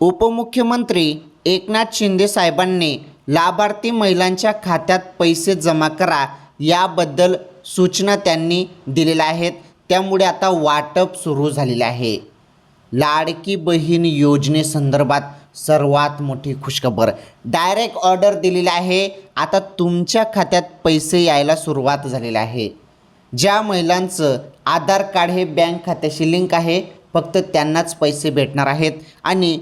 उपमुख्यमंत्री एकनाथ शिंदे साहेबांनी लाभार्थी महिलांच्या खात्यात पैसे जमा करा याबद्दल सूचना त्यांनी दिलेल्या आहेत. त्यामुळे आता वाटप सुरू झालेले आहे. लाडकी बहीण योजनेसंदर्भात सर्वात मोठी खुशखबर. डायरेक्ट ऑर्डर दिलेली आहे. आता तुमच्या खात्यात पैसे यायला सुरुवात झालेली आहे. ज्या महिलांचं आधार कार्ड हे बँक खात्याशी लिंक आहे फक्त त्यांनाच पैसे भेटणार आहेत आणि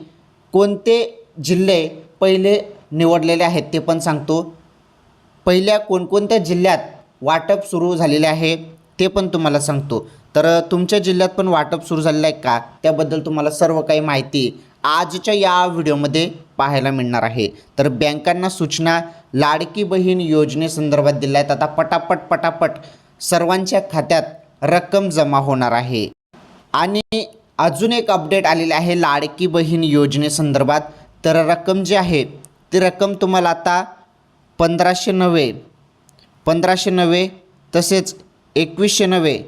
कोणते जिल्हे पहिले निवडलेले आहेत ते पण सांगतो. पहिल्या कोणकोणत्या जिल्ह्यात वाटप सुरू झालेले आहे ते पण तुम्हाला सांगतो. तर तुमच्या जिल्ह्यात पण वाटप सुरू झालेलं आहे का? त्याबद्दल तुम्हाला सर्व काही माहिती आजच्या या व्हिडिओमध्ये पाहायला मिळणार आहे. तर बँकांना सूचना लाडकी बहीण योजनेसंदर्भात दिल्या आहेत. आता पटापट पटापट सर्वांच्या खात्यात रक्कम जमा होणार आहे. आणि अजून एक अपडेट आलेले आहे लाडकी बहीण योजनेसंदर्भात तर रक्कम जी आहे ती रक्कम तुम्हाला आता पंधराशे नव्हे पंधराशे नव्हे तसेच एकवीसशे नव्हे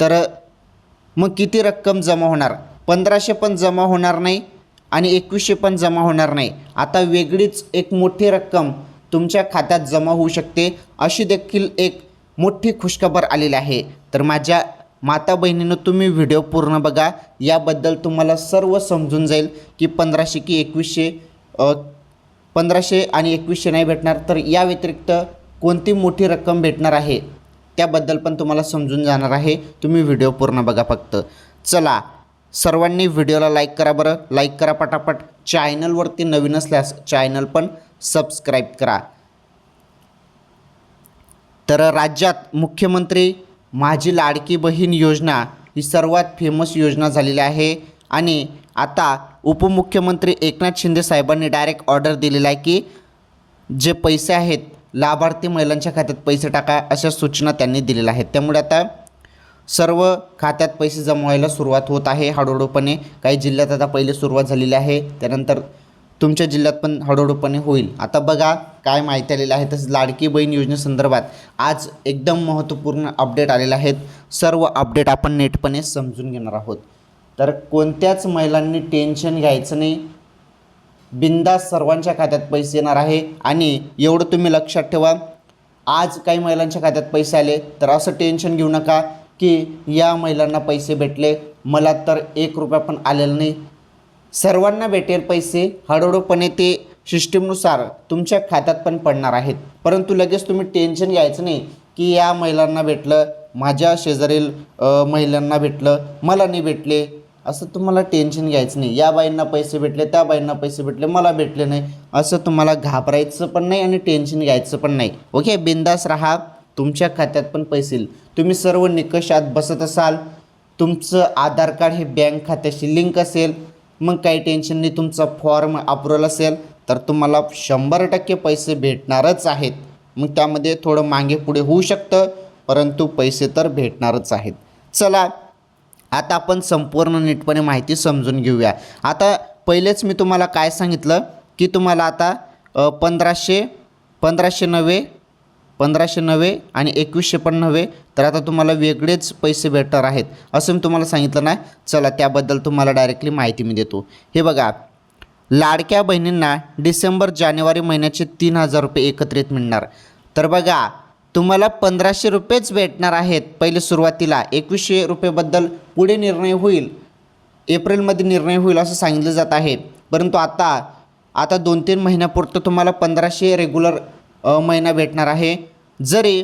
तर मग किती रक्कम जमा होणार? पंधराशे पण जमा होणार नाही आणि एकवीसशे पण जमा होणार नाही. आता वेगळीच एक मोठी रक्कम तुमच्या खात्यात जमा होऊ शकते अशी देखील एक मोठी खुशखबर आलेली आहे. तर माझ्या माता बहिणीनं तुम्ही व्हिडिओ पूर्ण बघा. याबद्दल तुम्हाला सर्व समजून जाईल की पंधराशे की एकवीसशे पंधराशे आणि एकवीसशे नाही भेटणार तर या व्यतिरिक्त कोणती मोठी रक्कम भेटणार आहे त्याबद्दल पण तुम्हाला समजून जाणार आहे. तुम्ही व्हिडिओ पूर्ण बघा फक्त. चला सर्वांनी व्हिडिओला लाईक करा बरं. लाईक करा पटापट. चॅनलवरती नवीन असल्यास चॅनल पण सबस्क्राईब करा. तर राज्यात मुख्यमंत्री माझी लाडकी बहीण योजना ही सर्वात फेमस योजना झालेली आहे. आणि आता उपमुख्यमंत्री एकनाथ शिंदे साहेबांनी डायरेक्ट ऑर्डर दिलेला आहे की जे पैसे आहेत लाभार्थी महिलांच्या खात्यात पैसे टाका अशा सूचना त्यांनी दिलेल्या आहेत. त्यामुळे आता सर्व खात्यात पैसे जमा व्हायला सुरुवात होत आहे. हळूहळूपणे काही जिल्ह्यात आता पहिले सुरुवात झालेली आहे. त्यानंतर तुमच्या जिल्ह्यात पण हळूहळूपणे होईल. आता बघा काय माहिती आलेलं आहे तसंच लाडकी बहीण योजनेसंदर्भात आज एकदम महत्त्वपूर्ण अपडेट आलेले आहेत. सर्व अपडेट आपण नेटपणे समजून घेणार आहोत. तर कोणत्याच महिलांनी टेन्शन घ्यायचं नाही. बिंदास सर्वांच्या खात्यात पैसे येणार आहे. आणि एवढं तुम्ही लक्षात ठेवा आज काही महिलांच्या खात्यात पैसे आले तर असं टेन्शन घेऊ नका की या महिलांना पैसे भेटले मला तर एक रुपया पण आलेला नाही. सर्वांना भेटेल पैसे. हळूहळूपणे ते सिस्टीमनुसार तुमच्या खात्यात पण पडणार आहेत. परंतु लगेच तुम्ही टेन्शन घ्यायचं नाही की या महिलांना भेटलं माझ्या शेजारील महिलांना भेटलं मला नाही भेटले. असं तुम्हाला टेन्शन घ्यायचं नाही. या बाईंना पैसे भेटले त्या बाईंना पैसे भेटले मला भेटले नाही. असं तुम्हाला घाबरायचं पण नाही आणि टेन्शन घ्यायचं पण नाही. ओके? बिंदास राहा. तुमच्या खात्यात पण पैसे येईल. तुम्ही सर्व निकषात बसत असाल. तुमचं आधार कार्ड हे बँक खात्याशी लिंक असेल. मग काही टेन्शन नाही तुमचा फॉर्म अप्रुव्हल असेल तर तुम्हाला शंभर टक्के पैसे भेटणारच आहेत. मग त्यामध्ये थोडं मागे पुढे होऊ शकतं परंतु पैसे तर भेटणारच आहेत. चला आता आपण संपूर्ण नीटपणे माहिती समजून घेऊया. आता पहिलेच मी तुम्हाला काय सांगितलं की तुम्हाला आता पंधराशे पंधराशे नव्हे पंधराशे नव्हे आणि एकवीसशे पण नव्हे तर आता तुम्हाला वेगळेच पैसे भेटणार आहेत असं मी तुम्हाला सांगितलं नाही. चला त्याबद्दल तुम्हाला डायरेक्टली माहिती मी देतो. हे बघा लाडक्या बहिणींना डिसेंबर जानेवारी महिन्याचे तीन हजार रुपये एकत्रित मिळणार. तर बघा तुम्हाला पंधराशे रुपयेच भेटणार आहेत. पहिले सुरुवातीला एकवीसशे रुपयेबद्दल पुढे निर्णय होईल. एप्रिलमध्ये निर्णय होईल असं सांगितलं जात आहे. परंतु आता आता दोन तीन महिन्यापुरतं तुम्हाला पंधराशे रेग्युलर महिना भेटणार आहे. जरी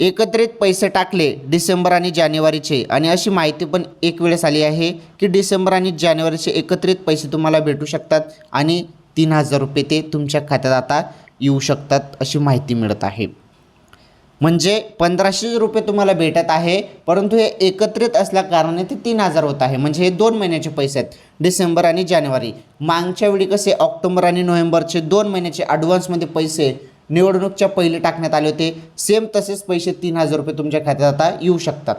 एकत्रित पैसे टाकले डिसेंबर आणि जानेवारीचे आणि अशी माहिती पण एक वेळेस आली आहे की डिसेंबर आणि जानेवारीचे एकत्रित पैसे तुम्हाला भेटू शकतात आणि तीन हजार रुपये ते तुमच्या खात्यात आता येऊ शकतात अशी माहिती मिळत आहे. म्हणजे पंधराशे रुपये तुम्हाला भेटत आहे परंतु हे एकत्रित असल्या कारणाने ते तीन हजार होत आहे. म्हणजे हे दोन महिन्याचे पैसे आहेत डिसेंबर आणि जानेवारी. मागच्या वेळी कसे ऑक्टोबर आणि नोव्हेंबरचे दोन महिन्याचे ॲडव्हान्समध्ये पैसे निवडणूकच्या पहिले टाकण्यात आले होते सेम तसेच पैसे तीन हजार रुपये तुमच्या खात्यात आता येऊ शकतात.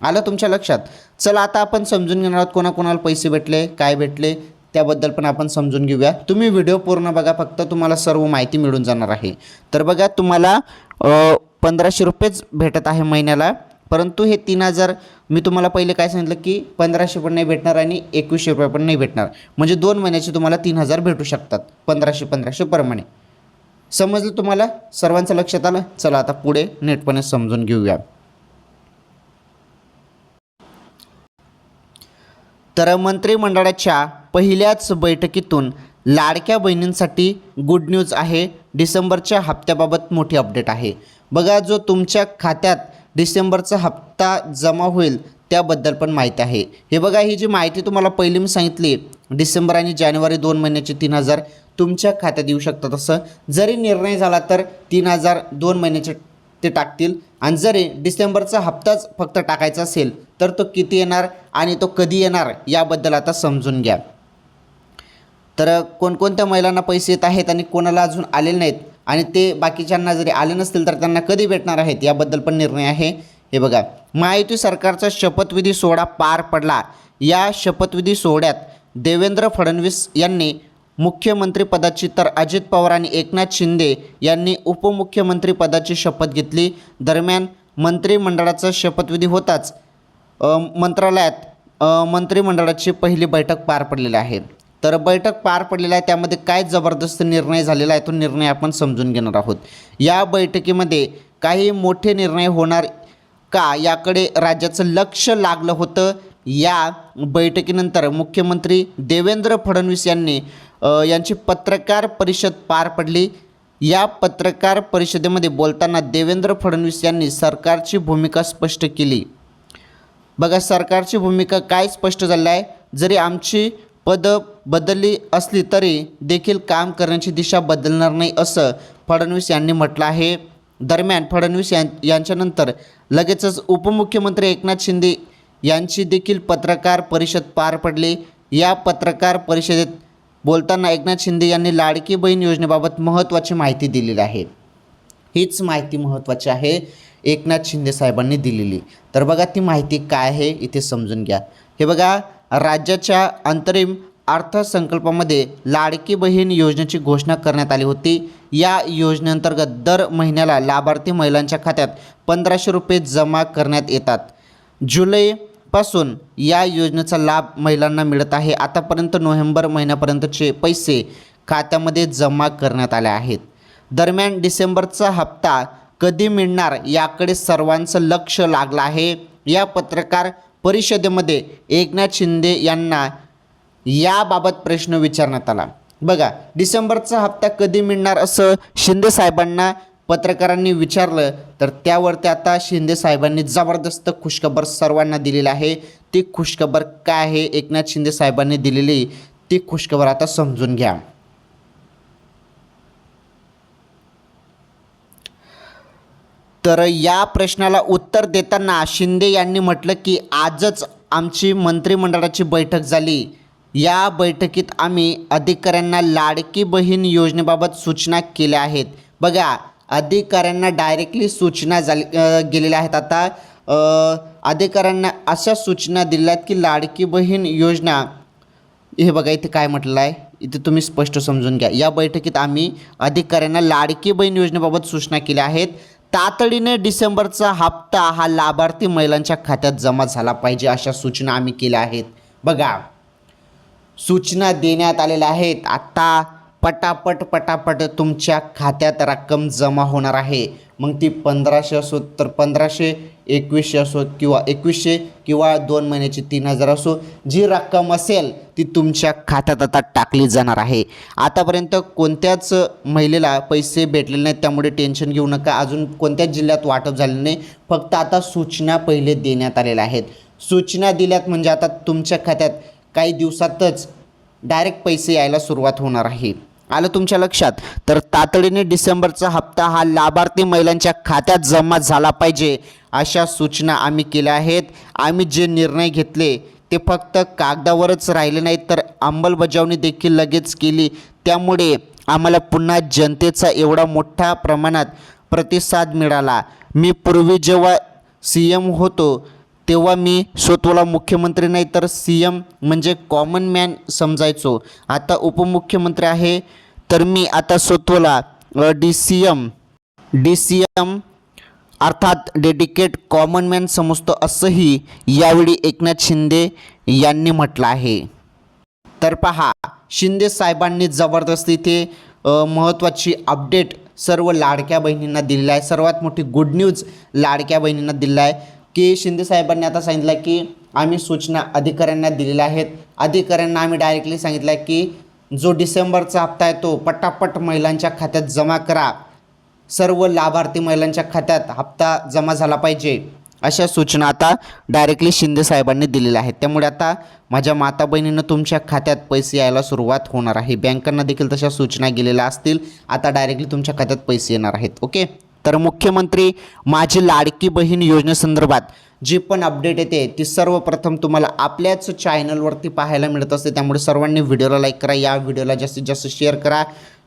आलं तुमच्या लक्षात? चला आता आपण समजून घेणार आहोत कोणाकोणाला पैसे भेटले काय भेटले त्याबद्दल पण आपण समजून घेऊया. तुम्ही व्हिडिओ पूर्ण बघा फक्त तुम्हाला सर्व माहिती मिळून जाणार आहे. तर बघा तुम्हाला पंधराशे रुपयेच भेटत आहे महिन्याला. परंतु हे तीन हजार मी तुम्हाला पहिले काय सांगितलं की पंधराशे पण नाही भेटणार आणि एकवीसशे रुपये पण नाही भेटणार. म्हणजे दोन महिन्याचे तुम्हाला तीन हजार भेटू शकतात पंधराशे पंधराशे प्रमाणे. समजलं तुम्हाला? सर्वांचं लक्षात आलं? चला आता पुढे नेटपणे समजून घेऊया. तर मंत्रिमंडळाच्या पहिल्याच बैठकीतून लाडक्या बहिणींसाठी गुड न्यूज आहे. डिसेंबरच्या हप्त्याबाबत मोठी अपडेट आहे. बघा जो तुमच्या खात्यात डिसेंबरचा हप्ता जमा होईल त्याबद्दल पण माहिती आहे. हे बघा ही जी माहिती तुम्हाला पहिली मी सांगितली डिसेंबर आणि जानेवारी दोन महिन्याचे तीन हजार तुमच्या खात्यात येऊ शकतात असं जरी निर्णय झाला तर तीन हजार दोन महिन्याचे ते टाकतील. आणि जरी डिसेंबरचा हप्ताच फक्त टाकायचा असेल तर तो किती येणार आणि तो कधी येणार याबद्दल आता समजून घ्या. तर कोणकोणत्या महिलांना पैसे येत आहेत आणि कोणाला अजून आलेले नाहीत आणि ते बाकीच्यांना जरी आले नसतील तर त्यांना कधी भेटणार आहेत याबद्दल पण निर्णय आहे. हे बघा महायुती सरकारचा शपथविधी सोहळा पार पडला. या शपथविधी सोहळ्यात देवेंद्र फडणवीस यांनी मुख्यमंत्रीपदाची तर अजित पवार आणि एकनाथ शिंदे यांनी उपमुख्यमंत्रीपदाची शपथ घेतली. दरम्यान मंत्रिमंडळाचा शपथविधी होताच मंत्रालयात मंत्रिमंडळाची पहिली बैठक पार पडलेली आहे. तर बैठक पार पडलेला आहे. त्यामध्ये काय जबरदस्त निर्णय झालेला आहे तो निर्णय आपण समजून घेणार आहोत. या बैठकीमध्ये काही मोठे निर्णय होणार का याकडे राज्याचं लक्ष लागलं होतं? या बैठकीनंतर मुख्यमंत्री देवेंद्र फडणवीस यांनी यांची पत्रकार परिषद पार पडली. या पत्रकार परिषदेमध्ये बोलताना देवेंद्र फडणवीस यांनी सरकारची भूमिका स्पष्ट केली. बघा सरकारची भूमिका काय स्पष्ट झाली आहे? जरी आमची पदं बदलली असली तरी देखील काम करण्याची दिशा बदलणार नाही असं फडणवीस यांनी म्हटलं आहे. दरम्यान फडणवीस यां यांच्यानंतर लगेचच उपमुख्यमंत्री एकनाथ शिंदे यांची देखील पत्रकार परिषद पार पडली. या पत्रकार परिषदेत बोलताना एकनाथ शिंदे यांनी लाडकी बहीण योजनेबाबत महत्त्वाची माहिती दिलेली आहे. हीच माहिती महत्त्वाची आहे एकनाथ शिंदे साहेबांनी दिलेली. तर बघा ती माहिती काय आहे इथे समजून घ्या. हे बघा राज्याच्या अंतरिम अर्थसंकल्पामध्ये लाडकी बहीण योजनेची घोषणा करण्यात आली होती. या योजनेअंतर्गत दर महिन्याला लाभार्थी महिलांच्या खात्यात पंधराशे रुपये जमा करण्यात येतात. जुलैपासून या योजनेचा लाभ महिलांना मिळत आहे. आतापर्यंत नोव्हेंबर महिन्यापर्यंतचे पैसे खात्यामध्ये जमा करण्यात आले आहेत. दरम्यान डिसेंबरचा हप्ता कधी मिळणार याकडे सर्वांचं लक्ष लागलं आहे. या पत्रकार परिषदेमध्ये एकनाथ शिंदे यांना याबाबत प्रश्न विचारण्यात आला. बघा डिसेंबरचा हप्ता कधी मिळणार असं शिंदे साहेबांना पत्रकारांनी विचारलं तर त्यावरती आता शिंदे साहेबांनी जबरदस्त खुशखबर सर्वांना दिलेली आहे. ती खुशखबर काय आहे? एकनाथ शिंदे साहेबांनी दिलेली. ती खुशखबर आता समजून घ्या. तर या प्रश्नाला उत्तर देताना शिंदे यांनी म्हटलं की आजच आमची मंत्रिमंडळाची बैठक झाली. या बैठकीत आम्ही अधिकाऱ्यांना लाडकी बहीण योजनेबाबत सूचना केल्या आहेत. बघा अधिकाऱ्यांना डायरेक्टली सूचना झाली गेलेल्या आहेत. आता अधिकाऱ्यांना अशा सूचना दिल्या आहेत की लाडकी बहीण योजना हे बघा इथे काय म्हटलं आहे इथे तुम्ही स्पष्ट समजून घ्या. या बैठकीत आम्ही अधिकाऱ्यांना लाडकी बहीण योजनेबाबत सूचना केल्या आहेत. तातडीने डिसेंबरचा हप्ता हा लाभार्थी महिलांच्या खात्यात जमा झाला पाहिजे अशा सूचना आम्ही केल्या आहेत. बघा. सूचना देण्यात आलेल्या आहेत. आत्ता पटापट पटापट तुमच्या खात्यात रक्कम जमा होणार आहे. मग ती पंधराशे असो तर पंधराशे एकवीसशे असो किंवा एकवीसशे किंवा दोन महिन्याची तीन हजार असो जी रक्कम असेल ती तुमच्या खात्यात आता टाकली जाणार आहे. आतापर्यंत कोणत्याच महिलेला पैसे भेटलेले नाहीत त्यामुळे टेन्शन घेऊ नका. अजून कोणत्याच जिल्ह्यात वाटप झालेलं नाही. फक्त आता सूचना पहिले देण्यात आलेल्या आहेत. सूचना दिल्यात म्हणजे आता तुमच्या खात्यात काही दिवसातच डायरेक्ट पैसे यायला सुरुवात होणार आहे. आलं तुमच्या लक्षात? तर तातडीने डिसेंबरचा हप्ता हा लाभार्थी महिलांच्या खात्यात जमा झाला पाहिजे अशा सूचना आम्ही केल्या आहेत. आम्ही जे निर्णय घेतले ते फक्त कागदावरच राहिले नाहीत तर अंमलबजावणी देखील लगेच केली. त्यामुळे आम्हाला पुन्हा जनतेचा एवढा मोठ्या प्रमाणात प्रतिसाद मिळाला. मी पूर्वी जेव्हा सी एम होतो तेव्हा मी स्वतःला मुख्यमंत्री नाही तर सी एम म्हणजे कॉमन मॅन समजायचो. आता उपमुख्यमंत्री आहे तर मी आता स्वतःला D C M D C M अर्थात डेडिकेट कॉमन मॅन समजतो असंही यावेळी एकनाथ शिंदे यांनी म्हटलं आहे. तर पहा शिंदे साहेबांनी जबरदस्त इथे महत्त्वाची अपडेट सर्व लाडक्या बहिणींना दिलेलं आहे. सर्वात मोठी गुड न्यूज लाडक्या बहिणींना दिलेला आहे. की शिंदे साहेबांनी आता सांगितलं की आम्ही सूचना अधिकाऱ्यांना दिलेल्या आहेत. अधिकाऱ्यांना आम्ही डायरेक्टली सांगितलं की जो डिसेंबरचा हप्ता आहे तो पटापट महिलांच्या खात्यात जमा करा. सर्व लाभार्थी महिलांच्या खात्यात हप्ता जमा झाला पाहिजे अशा सूचना आता डायरेक्टली शिंदे साहेबांनी दिलेल्या आहेत. त्यामुळे आता माझ्या माता बहिणीनं तुमच्या खात्यात पैसे यायला सुरुवात होणार आहे. बँकांना देखील तशा सूचना गेलेल्या असतील. आता डायरेक्टली तुमच्या खात्यात पैसे येणार आहेत. ओके तर मुख्यमंत्री माझी लाडकी बहीण योजनेसंदर्भात जी पण अपडेट येते ती सर्वप्रथम तुम्हाला आपल्याच चॅनलवरती पाहायला मिळत असते. त्यामुळे सर्वांनी व्हिडिओला लाईक करा. या व्हिडिओला जास्तीत जास्त शेअर करा.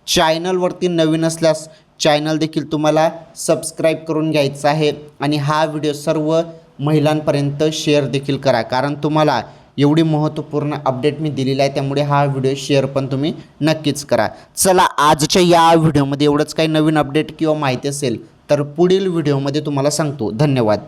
चॅनलवरती नवीन असल्यास चॅनल देखील तुम्हाला सबस्क्राईब करून घ्यायचा आहे. आणि हा व्हिडिओ सर्व महिलांपर्यंत शेअर देखील करा. कारण तुम्हाला एवढी महत्त्वपूर्ण अपडेट मी दिलेली आहे त्यामुळे हा व्हिडिओ शेअर पण तुम्ही नक्कीच करा. चला आजच्या या व्हिडिओमध्ये एवढंच. काही नवीन अपडेट किंवा माहिती असेल तर पुढील व्हिडिओमध्ये तुम्हाला सांगतो. धन्यवाद.